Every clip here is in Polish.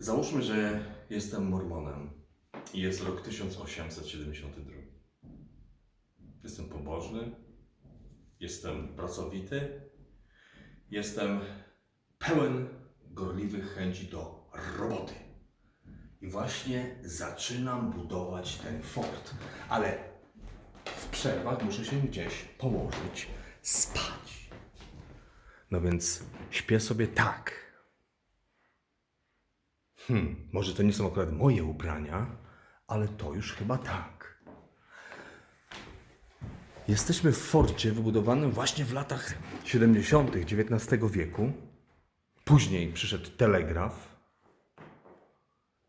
Załóżmy, że jestem mormonem i jest rok 1872. Jestem pobożny, jestem pracowity, jestem pełen gorliwych chęci do roboty. I właśnie zaczynam budować ten fort. Ale w przerwach muszę się gdzieś położyć, spać. No więc śpię sobie tak. Hmm, może to nie są akurat moje ubrania, ale to już chyba tak. Jesteśmy w forcie wybudowanym właśnie w latach 70. XIX wieku. Później przyszedł telegraf,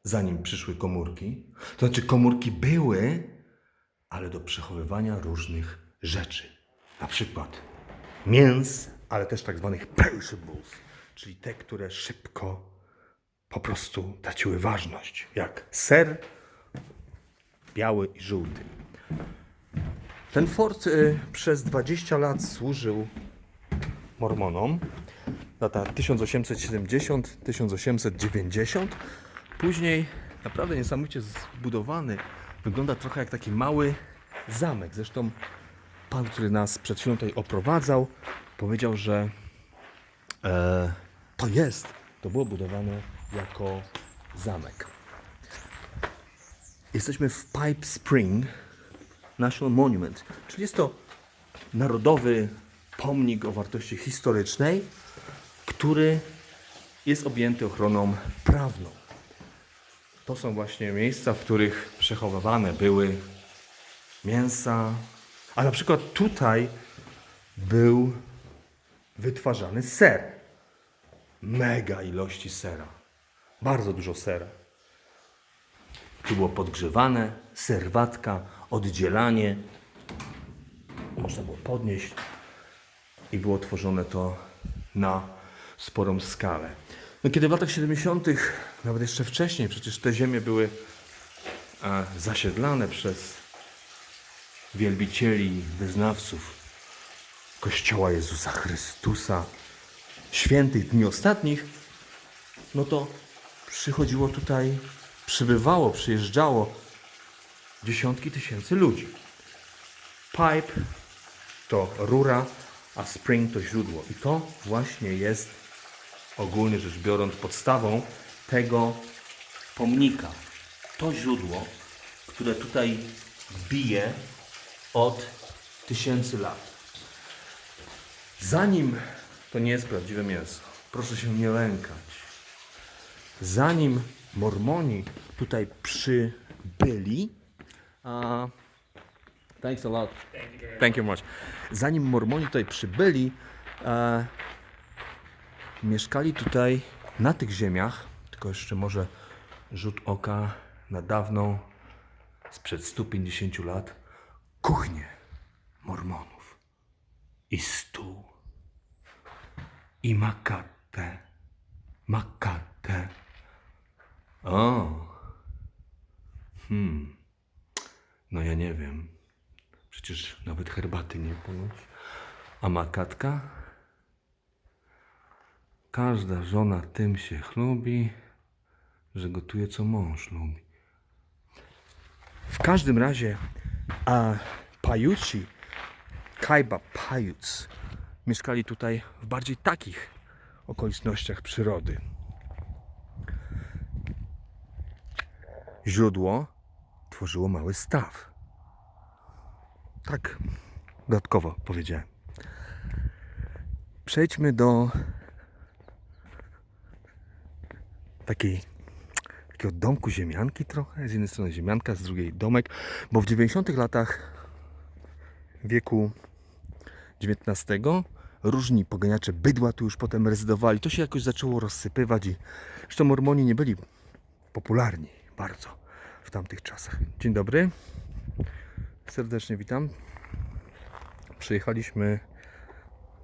zanim przyszły komórki. To znaczy, komórki były, ale do przechowywania różnych rzeczy. Na przykład mięs, ale też tak zwanych perishables, czyli te, które szybko po prostu traciły ważność, jak ser biały i żółty. Ten fort y, przez 20 lat służył Mormonom. Lata 1870-1890. Później naprawdę niesamowicie zbudowany. Wygląda trochę jak taki mały zamek. Zresztą pan, który nas przed chwilą tutaj oprowadzał, powiedział, że e, to jest, to było budowane jako zamek. Jesteśmy w Pipe Spring National Monument, czyli jest to narodowy pomnik o wartości historycznej, który jest objęty ochroną prawną. To są właśnie miejsca, w których przechowywane były mięsa, a na przykład tutaj był wytwarzany ser. Mega ilości sera. Bardzo dużo sera. Tu było podgrzewane, serwatka, oddzielanie. Można było podnieść i było tworzone to na sporą skalę. No, kiedy w latach 70., nawet jeszcze wcześniej, przecież te ziemie były e, zasiedlane przez wielbicieli, wyznawców Kościoła Jezusa Chrystusa, świętych dni ostatnich, no to przychodziło tutaj, przybywało, przyjeżdżało dziesiątki tysięcy ludzi. Pipe to rura, a spring to źródło. I to właśnie jest ogólnie rzecz biorąc podstawą tego pomnika. To źródło, które tutaj bije od tysięcy lat. Zanim to nie jest prawdziwe mięso, proszę się nie lękać. Zanim Mormoni tutaj przybyli, a thanks a lot. Thank you much. Zanim Mormoni tutaj przybyli, e, mieszkali tutaj na tych ziemiach, tylko jeszcze może rzut oka na dawną, sprzed 150 lat, kuchnię Mormonów. I stół. I makatę. Makatę. O. Hmm. No ja nie wiem. Przecież nawet herbaty nie ponoć. A makatka? Każda żona tym się chlubi, że gotuje co mąż lubi. W każdym razie, a Pajuci, Kaiba Pajuc, mieszkali tutaj w bardziej takich okolicznościach przyrody. Źródło tworzyło mały staw. Tak dodatkowo powiedziałem. Przejdźmy do takiej, takiego domku ziemianki trochę. Z jednej strony ziemianka, z drugiej domek, bo w 90 latach wieku XIX różni poganiacze bydła tu już potem rezydowali. To się jakoś zaczęło rozsypywać i zresztą Mormoni nie byli popularni bardzo w tamtych czasach. Dzień dobry. Serdecznie witam. Przyjechaliśmy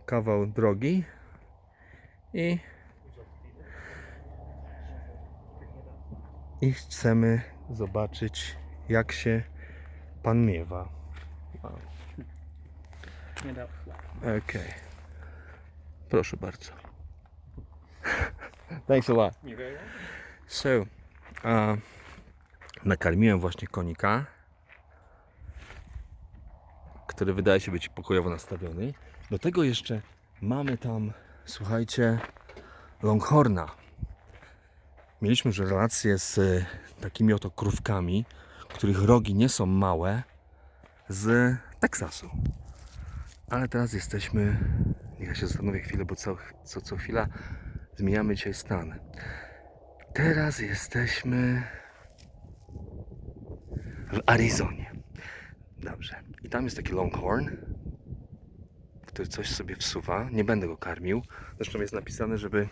kawał drogi i i chcemy zobaczyć jak się pan miewa. Hand out. Okej. Proszę bardzo. Thanks a lot. So, uh, nakarmiłem właśnie konika, który wydaje się być pokojowo nastawiony. Do tego jeszcze mamy tam, słuchajcie, Longhorna. Mieliśmy już relacje z e, takimi oto krówkami, których rogi nie są małe, z Teksasu. Ale teraz jesteśmy, niech ja się zastanowię chwilę, bo co, co, co chwila zmieniamy dzisiaj stan. Teraz jesteśmy w Arizonie. Dobrze. I tam jest taki Longhorn, który coś sobie wsuwa. Nie będę go karmił. Zresztą jest napisane, żeby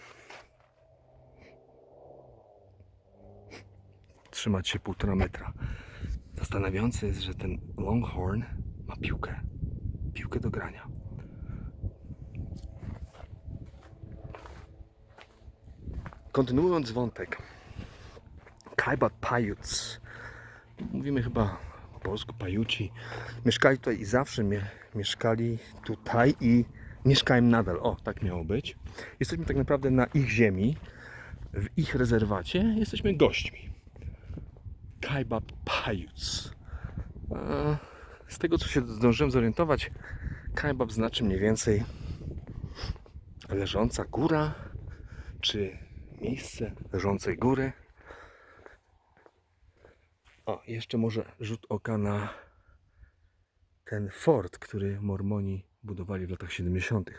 trzymać się półtora metra. Zastanawiające jest, że ten Longhorn ma piłkę. Piłkę do grania. Kontynuując wątek. Kaibat Paiutes. Mówimy chyba po polsku Pajuci. Mieszkali tutaj i zawsze mie mieszkali tutaj i mieszkają nadal. O, tak miało być. Jesteśmy tak naprawdę na ich ziemi, w ich rezerwacie. Jesteśmy gośćmi. Kaibat Paiutes. A, Z tego co się zdążyłem zorientować, Kaibab znaczy mniej więcej leżąca góra, czy miejsce leżącej góry. O, jeszcze może rzut oka na ten fort, który Mormoni budowali w latach 70.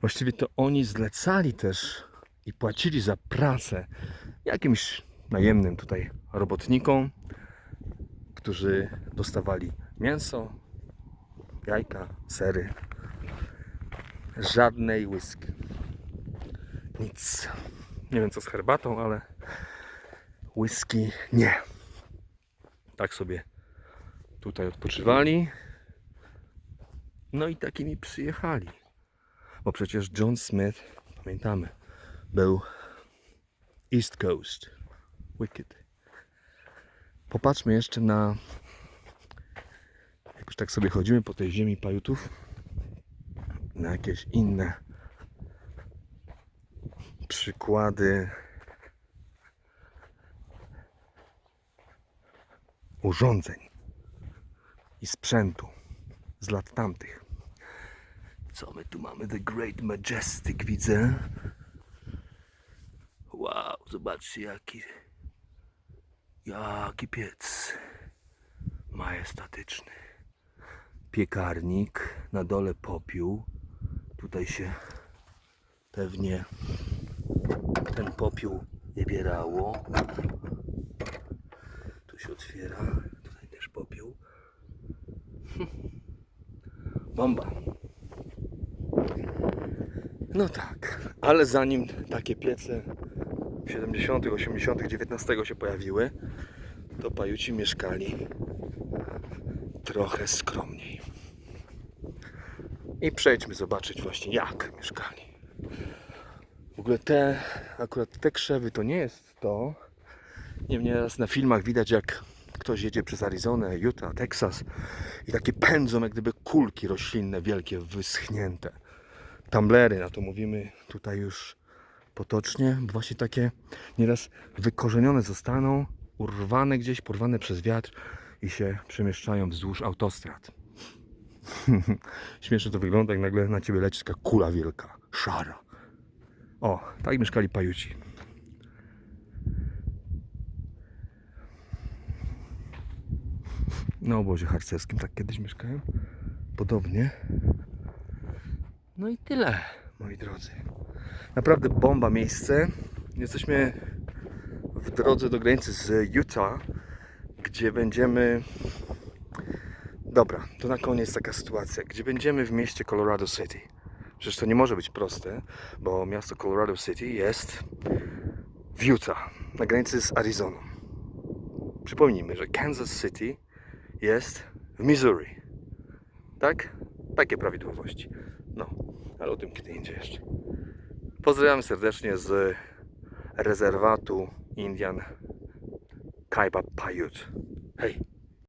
Właściwie to oni zlecali też i płacili za pracę jakimś najemnym tutaj robotnikom, którzy dostawali mięso, jajka, sery. Żadnej whisky. Nic. Nie wiem co z herbatą, ale whisky nie. Tak sobie tutaj odpoczywali. No i takimi przyjechali. Bo przecież John Smith, pamiętamy, był East Coast. Wicked. Popatrzmy jeszcze na. Jak już tak sobie chodzimy po tej ziemi pajutów, na jakieś inne przykłady urządzeń i sprzętu z lat tamtych. Co my tu mamy? The Great Majestic widzę. Wow, zobaczcie jaki Jaki piec majestatyczny. Piekarnik, na dole popiół. Tutaj się pewnie ten popiół wybierało. Się otwiera, tutaj też popiół. Bomba. No tak, ale zanim takie piece w 70., 80., 19 się pojawiły, to pajuci mieszkali trochę skromniej. I przejdźmy zobaczyć właśnie jak mieszkali. W ogóle te, akurat te krzewy to nie jest to. Niemniej raz na filmach widać jak ktoś jedzie przez Arizonę, Utah, Teksas i takie pędzą jak gdyby kulki roślinne wielkie, wyschnięte. Tumblery, na to mówimy tutaj już potocznie, bo właśnie takie nieraz wykorzenione zostaną, urwane gdzieś, porwane przez wiatr i się przemieszczają wzdłuż autostrad. Śmiesznie to wygląda, jak nagle na ciebie leci taka kula wielka, szara. O, tak mieszkali pajuci. Na obozie harcerskim tak kiedyś mieszkałem. Podobnie. No i tyle, moi drodzy. Naprawdę bomba miejsce. Jesteśmy w drodze do granicy z Utah, gdzie będziemy. Dobra, to na koniec taka sytuacja, gdzie będziemy w mieście Colorado City. Przecież to nie może być proste, bo miasto Colorado City jest w Utah, na granicy z Arizoną. Przypomnijmy, że Kansas City jest w Missouri. Tak? Takie prawidłowości. No, ale o tym kiedy indziej jeszcze. Pozdrawiam serdecznie z rezerwatu Indian Kaiba Paiute. Hej!